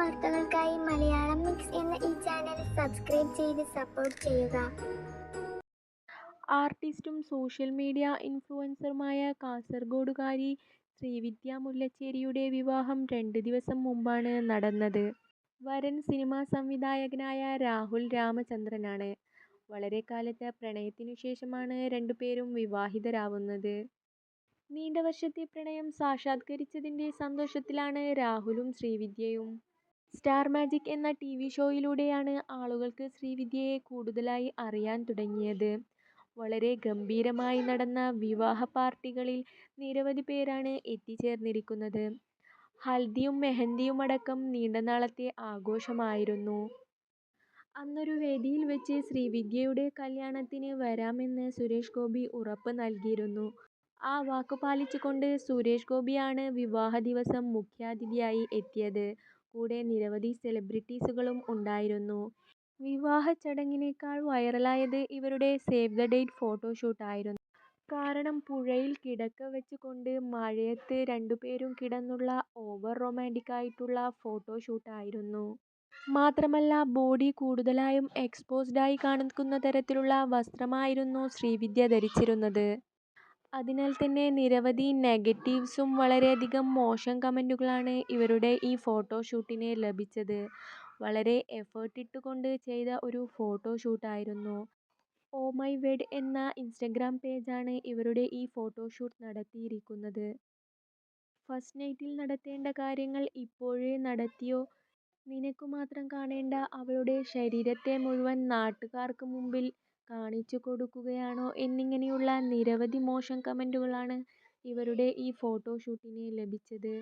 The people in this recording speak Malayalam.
വാർത്തകൾക്കായി മലയാളം മിക്സ് എന്ന ഈ ചാനൽ സബ്സ്ക്രൈബ് ചെയ്ത് സപ്പോർട്ട് ചെയ്യുക ആർട്ടിസ്റ്റും സോഷ്യൽ മീഡിയ ഇൻഫ്ലുവൻസറുമായ കാസർഗോഡുകാരി ശ്രീവിദ്യ മുല്ലച്ചേരിയുടെ വിവാഹം രണ്ട് ദിവസം മുമ്പാണ് നടന്നത്. വരൻ സിനിമാ സംവിധായകനായ രാഹുൽ രാമചന്ദ്രനാണ്. വളരെ കാലത്തെ പ്രണയത്തിനു ശേഷമാണ് രണ്ടുപേരും വിവാഹിതരാവുന്നത്. നീണ്ട വർഷത്തെ പ്രണയം സാക്ഷാത്കരിച്ചതിന്റെ സന്തോഷത്തിലാണ് രാഹുലും ശ്രീവിദ്യയും. സ്റ്റാർ മാജിക് എന്ന ടി വി ഷോയിലൂടെയാണ് ആളുകൾക്ക് ശ്രീവിദ്യയെ കൂടുതലായി അറിയാൻ തുടങ്ങിയത്. വളരെ ഗംഭീരമായി നടന്ന വിവാഹ പാർട്ടികളിൽ നിരവധി പേരാണ് എത്തിച്ചേർന്നിരിക്കുന്നത്. ഹൽദിയും മെഹന്ദിയുമടക്കം നീണ്ട നാളത്തെ ആഘോഷമായിരുന്നു. അന്നൊരു വേദിയിൽ വെച്ച് ശ്രീവിദ്യയുടെ കല്യാണത്തിന് വരാമെന്ന് സുരേഷ് ഗോപി ഉറപ്പ് നൽകിയിരുന്നു. ആ വാക്ക് പാലിച്ചുകൊണ്ട് സുരേഷ് ഗോപിയാണ് വിവാഹ ദിവസം മുഖ്യാതിഥിയായി എത്തിയത്. കൂടെ നിരവധി സെലിബ്രിറ്റീസുകളും ഉണ്ടായിരുന്നു. വിവാഹ ചടങ്ങിനേക്കാൾ വൈറലായത് ഇവരുടെ സേവ് ദ ഡേറ്റ് ഫോട്ടോഷൂട്ടായിരുന്നു. കാരണം പുഴയിൽ കിടക്ക വെച്ചുകൊണ്ട് മഴയത്ത് രണ്ടുപേരും കിടന്നുള്ള ഓവർ റൊമാന്റിക്കായിട്ടുള്ള ഫോട്ടോഷൂട്ടായിരുന്നു. മാത്രമല്ല ബോഡി കൂടുതലായും എക്സ്പോസ്ഡ് ആയി കാണിക്കുന്ന തരത്തിലുള്ള വസ്ത്രമായിരുന്നു ശ്രീവിദ്യ ധരിച്ചിരുന്നത്. അതിനാൽ തന്നെ നിരവധി നെഗറ്റീവ്സും വളരെയധികം മോശം കമന്റുകളാണ് ഇവരുടെ ഈ ഫോട്ടോഷൂട്ടിന് ലഭിച്ചത്. വളരെ എഫേർട്ടിട്ട് കൊണ്ട് ചെയ്ത ഒരു ഫോട്ടോഷൂട്ടായിരുന്നു. ഓ മൈ വെഡ് എന്ന ഇൻസ്റ്റഗ്രാം പേജാണ് ഇവരുടെ ഈ ഫോട്ടോഷൂട്ട് നടത്തിയിരിക്കുന്നത്. ഫസ്റ്റ് നൈറ്റിൽ നടത്തേണ്ട കാര്യങ്ങൾ ഇപ്പോഴേ നടത്തിയോ നിനക്കു മാത്രം കാണേണ്ട അവളുടെ ശരീരത്തെ മുഴുവൻ നാട്ടുകാർക്ക് മുമ്പിൽ കാണിച്ചു കൊടുക്കുകയാണോ എന്നിങ്ങനെയുള്ള നിരവധി മോശം കമന്റുകളാണ് ഇവരുടെ ഈ ഫോട്ടോഷൂട്ടിന് ലഭിച്ചത്.